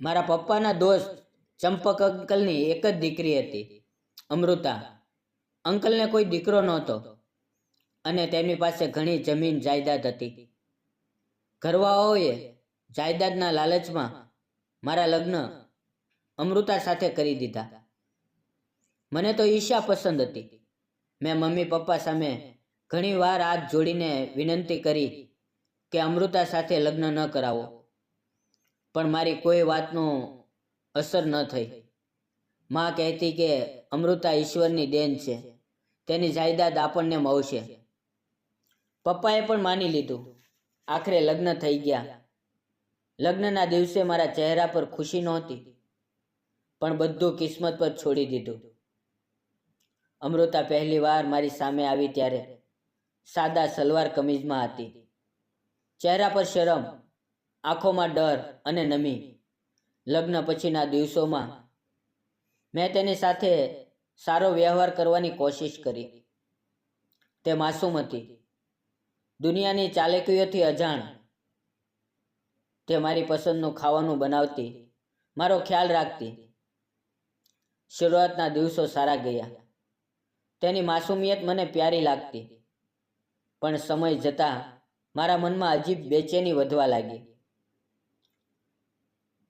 મારા પપ્પાના દોસ્ત ચંપક અંકલની એક જ દીકરી હતી, અમૃતા. અંકલને કોઈ દીકરો નહોતો અને તેમની પાસે ઘણી જમીન જાયદાદ હતી. ઘરવાઓએ જાયદાદના લાલચમાં મારા લગ્ન અમૃતા સાથે કરી દીધા. મને તો ઈશા પસંદ હતી. મેં મમ્મી પપ્પા સામે ઘણી વાર હાથ જોડીને વિનંતી કરી કે અમૃતા સાથે લગ્ન ન કરાવો. પણ મારી કોઈ વાતનું અસર ન થઈ. માં કહેતી કે અમૃતા ઈશ્વરની દેન છે. તેની જાયદાદ આપણને મળશે. પપ્પાએ પણ માની લીધું. આખરે લગ્ન થઈ ગયા. લગ્નના દિવસે મારા ચહેરા પર ખુશી નહોતી, પણ બધું કિસ્મત પર છોડી દીધું. અમૃતા પહેલી વાર મારી સામે આવી ત્યારે સાદા સલવાર કમીઝમાં હતી. ચહેરા પર શરમ આંખોમાં ડર અને નમી. લગ્ન પછીના દિવસોમાં મેં તેની સાથે સારો વ્યવહાર કરવાની કોશિશ કરી. તે માસૂમ હતી. દુનિયાની ચાલેકીઓથી અજાણ. તે મારી પસંદનું ખાવાનું બનાવતી. મારો ખ્યાલ રાખતી. શરૂઆતના દિવસો સારા ગયા. તેની માસૂમિયત મને પ્યારી લાગતી. પણ સમય જતાં મારા મનમાં અજીબ બેચેની વધવા લાગી.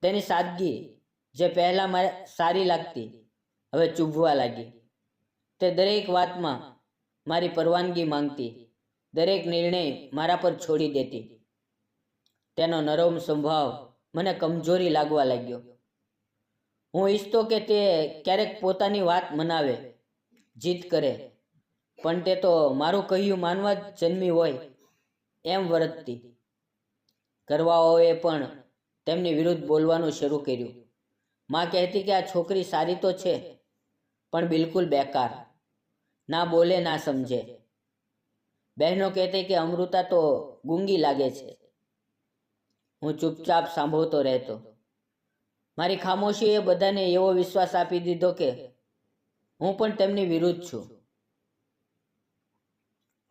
તેની સાદગી જે પહેલાં મારે સારી લાગતી, હવે ચૂભવા લાગી. તે દરેક વાતમાં મારી પરવાનગી માંગતી, દરેક નિર્ણય મારા પર છોડી દેતી. તેનો નરમ સ્વભાવ મને કમજોરી લાગવા લાગ્યો. હું ઈચ્છતો કે તે ક્યારેક પોતાની વાત મનાવે જીત કરે, પણ તે તો મારું કહ્યું માનવા જ જન્મી હોય એમ વર્તતી. કરવાઓએ પણ તેમની વિરુદ્ધ બોલવાનું શરૂ કર્યું. માં કહેતી કે આ છોકરી સારી તો છે, પણ બિલકુલ બેકાર. ના બોલે, ના સમજે. બહેનો કહેતી કે અમૃતા તો ગુંગી લાગે છે. હું ચૂપચાપ સાંભળતો રહેતો. મારી ખામોશીએ બધાને એવો વિશ્વાસ આપી દીધો કે હું પણ તેમની વિરુદ્ધ છું.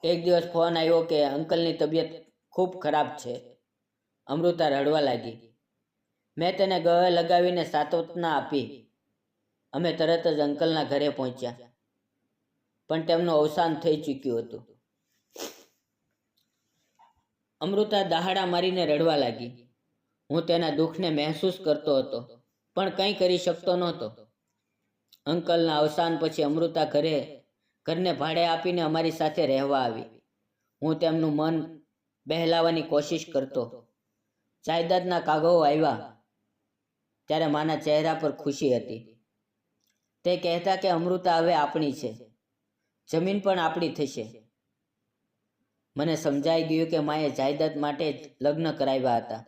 એક દિવસ ફોન આવ્યો કે અંકલની તબિયત ખૂબ ખરાબ છે. અમૃતા રડવા લાગી. મેં તેને ગળે લગાવીને સાત્વના આપી. અમે તરત જ અંકલના ઘરે પહોંચ્યા. પણ તેમનું અવસાન થઈ ચૂક્યું હતું. અમૃતા દહાડા મારીને રડવા લાગી. હું તેના દુઃખને મહેસૂસ કરતો હતો, પણ કંઈ કરી શકતો નહોતો. અંકલના અવસાન પછી અમૃતા ઘરે, ઘરને ભાડે આપીને અમારી સાથે રહેવા આવી. હું તેમનું મન બહેલાવાની કોશિશ કરતો. જાયદાદના કાગળો આવ્યા. ત્યારે માના ચહેરા પર ખુશી હતી. તે કહેતા કે અમૃતા હવે આપણી છે. જમીન પણ આપણી થશે. મને સમજાઈ ગયું કે માએ જાયદાદ માટે લગ્ન કરાવ્યા હતા.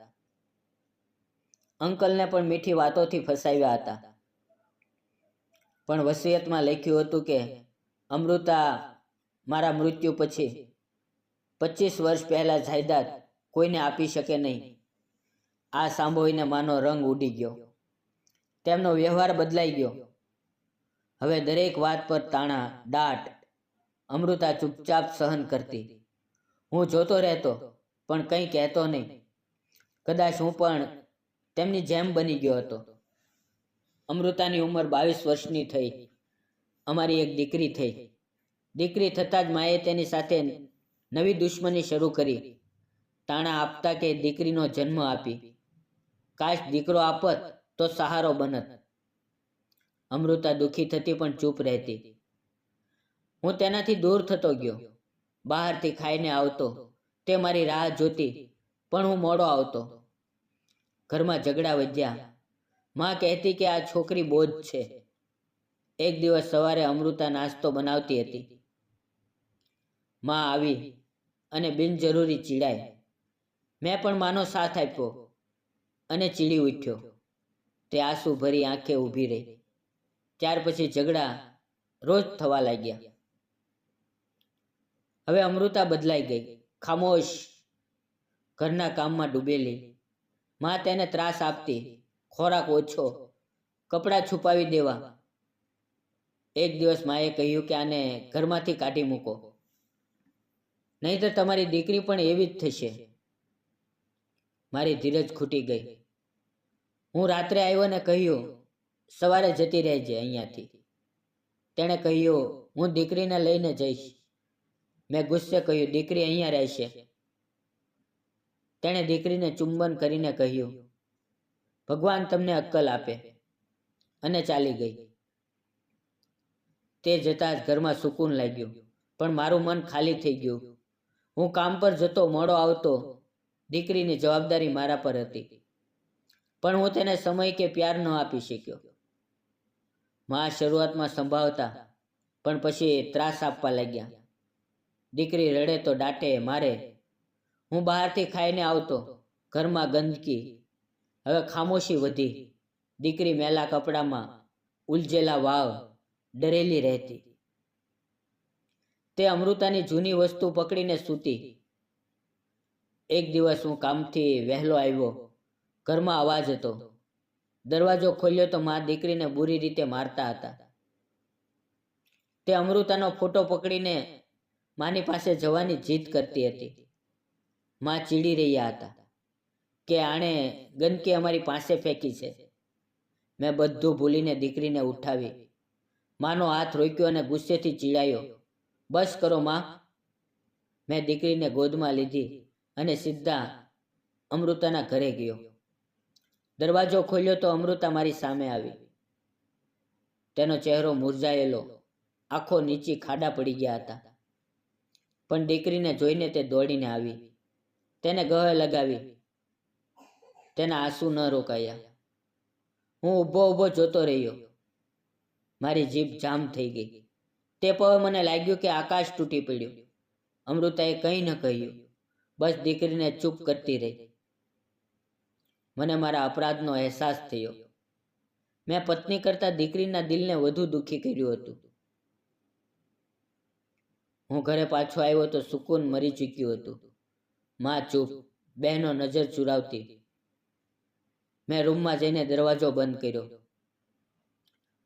અંકલને પણ મીઠી વાતોથી ફસાવ્યા હતા. પણ વસિયતમાં લખ્યું હતું કે, અમૃતા, મારા મૃત્યુ પછી પચીસ વર્ષ પહેલાં જાયદાદ કોઈને આપી શકે નહીં. આ સાંભળીને માનો રંગ ઉડી ગયો. તેમનો વ્યવહાર બદલાઈ ગયો. હવે દરેક વાત પર તાણા, દાટ, અમૃતા ચૂપચાપ સહન કરતી. હું જોતો રહેતો, પણ કંઈ કહેતો નહીં. કદાચ હું પણ તેમની જેમ બની ગયો હતો. અમૃતાની ઉંમર બાવીસ વર્ષની થઈ. અમારી એક દીકરી થઈ. દીકરી થતાં જ માએ તેની સાથે નવી દુશ્મની શરૂ કરી. તાણા આપતા કે દીકરીનો જન્મ આપી. કાશ દીકરો આપત તો સહારો બનત. અમૃતા દુઃખી થતી પણ ચૂપ રહેતી. હું તેનાથી દૂર થતો ગયો. બહારથી ખાઈને આવતો. તે મારી રાહ જોતી, પણ હું મોડો આવતો. ઘરમાં ઝઘડા વધ્યા. માં કહેતી કે આ છોકરી બોજ છે. એક દિવસ સવારે અમૃતા નાસ્તો બનાવતી હતી. માં આવી અને બિનજરૂરી ચીડાઈ. મેં પણ માનો સાથ આપ્યો અને ચીડી ઉઠ્યો. તે આંસુ ભરી આંખે ઊભી રહી. ત્યાર પછી ઝઘડા રોજ થવા લાગ્યા. હવે અમૃતા બદલાઈ ગઈ. ખામોશ ઘરના કામમાં ડૂબેલી. માં તેને ત્રાસ આપતી. ખોરાક ઓછો. કપડાં છુપાવી દેવા. એક દિવસ માએ કહ્યું કે આને ઘરમાંથી કાઢી મૂકો. નહીંતર તમારી દીકરી પણ એવી જ થશે. મારી ધીરજ ખૂટી ગઈ. હું રાત્રે આવ્યો ને કહ્યું, સવારે જતી રહેજે અહીંયાથી. તેણે કહ્યું, હું દીકરીને લઈને જઈશ. મેં ગુસ્સે કહ્યું, દીકરી અહીંયા રહેશે. તેણે દીકરીને ચુંબન કરીને કહ્યું, ભગવાન તમને અક્કલ આપે. અને ચાલી ગઈ. તે જતાં જ ઘરમાં સુકૂન લાગ્યું, પણ મારું મન ખાલી થઈ ગયું. હું કામ પર જતો મોડો આવતો, દીકરીની જવાબદારી મારા પર હતી. પણ હું તેને સમય કે પ્યાર ન આપી શક્યો. માં શરૂઆતમાં સંભાવતા પણ પછી ત્રાસ આપવા લાગ્યા. દીકરી રડે તો દાટે મારે, હું બહારથી ખાઈને આવતો, ઘરમાં ગંદકી. હવે ખામોશી વધી. દીકરી મેલા કપડામાં ઉલજેલા વાવ ડરેલી રહેતી. તે અમૃતાની જૂની વસ્તુ પકડીને સૂતી. એક દિવસ હું કામથી વહેલો આવ્યો. ઘરમાં અવાજ હતો. દરવાજો ખોલ્યો તો મા દીકરીને બુરી રીતે મારતા હતા. તે અમૃતાનો ફોટો પકડીને માની પાસે જવાની જીદ કરતી હતી. માં ચીડી રહ્યા હતા કે આણે ગંદકી અમારી પાસે ફેંકી છે. મેં બધું ભૂલીને દીકરીને ઉઠાવી. માનો હાથ રોક્યો અને ગુસ્સેથી ચીડાયો. બસ કરો માં. મેં દીકરીને ગોદમાં લીધી અને સીધા અમૃતાના ઘરે ગયો. દરવાજો ખોલ્યો તો અમૃતા મારી સામે આવી. તેનો ચહેરો મુરઝાયેલો, આંખો નીચી ખાડા પડી ગયા હતા. પણ દીકરીને જોઈને તે દોડીને આવી. તેને ગહે લગાવી. તેના આંસુ ન રોકાયા. હું ઊભો ઊભો જોતો રહ્યો. મારી જીભ જામ થઈ ગઈ. તે પવે મને લાગ્યું કે આકાશ તૂટી પડ્યું. અમૃતાએ કંઈ ન કહ્યું. બસ દીકરીને ચૂપ કરતી રહી. મને મારા અપરાધનો અહેસાસ થયો. મેં પત્ની કરતાં દીકરીના દિલને વધુ દુઃખી કર્યું હતું. હું ઘરે પાછો આવ્યો તો સુકૂન મરી ચૂક્યું હતું. માં ચૂપ, બહેનો નજર ચુરાવતી. મેં રૂમમાં જઈને દરવાજો બંધ કર્યો.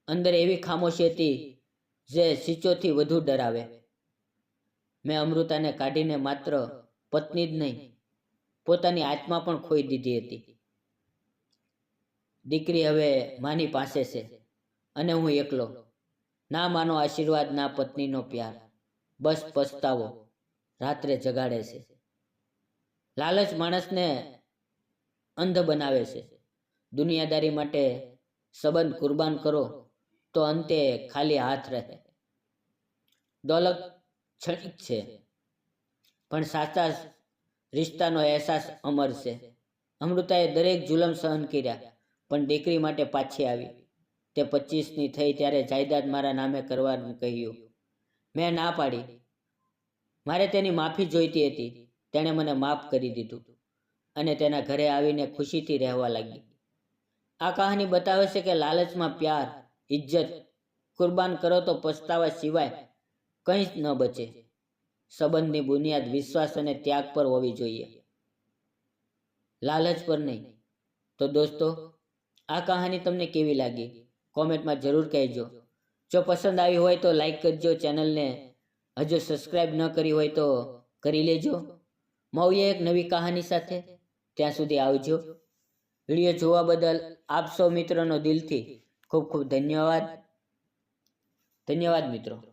અંદર એવી ખામોશી હતી જે સિચોથી વધુ ડરાવે. મેં અમૃતાને કાઢીને માત્ર પત્ની જ નહીં, પોતાની આત્મા પણ ખોઈ દીધી હતી. દીકરી હવે માની પાસે છે અને હું એકલો. ના માનો આશીર્વાદ, ના પત્નીનો પ્યાર. બસ પસ્તાવો. રાત્રે જગાડે છે. લાલચ માણસને અંધ બનાવે છે. દુનિયાદારી માટે સંબંધ કુરબાન કરો તો અંતે ખાલી હાથ રહે. દોલત ક્ષણિક છે, પણ સાચા રિશ્તાનો અહેસાસ અમર છે. અમૃતાએ દરેક જુલમ સહન કર્યા. પણ દીકરી માટે પાછી આવી. તે પચીસની થઈ ત્યારે જાયદાદ મારા નામે કરવાનું કહ્યું. મેં ના પાડી. મારે તેની માફી જોઈતી હતી. તેણે મને માફ કરી દીધું અને તેના ઘરે આવીને ખુશીથી રહેવા લાગી. આ કહાની બતાવે છે કે લાલચમાં પ્યાર ઇજ્જત કુરબાન કરો તો પસ્તાવા સિવાય કંઈ જ ન બચે. સંબંધની બુનિયાદ વિશ્વાસ અને ત્યાગ પર હોવી જોઈએ. લાલચ પર નહીં. તો દોસ્તો આ કહાની તમને કેવી લાગી? કોમેન્ટમાં જરૂર કહેજો. જો પસંદ આવી હોય તો લાઈક કરજો ચેનલને. હજુ સબસ્ક્રાઈબ ન કરી હોય તો કરી લેજો. મળીએ એક નવી કહાની સાથે. ત્યાં સુધી આવજો. વીડિયો જોવા બદલ આપ સૌ મિત્રોનો દિલથી ખૂબ ખૂબ ધન્યવાદ. ધન્યવાદ મિત્રો.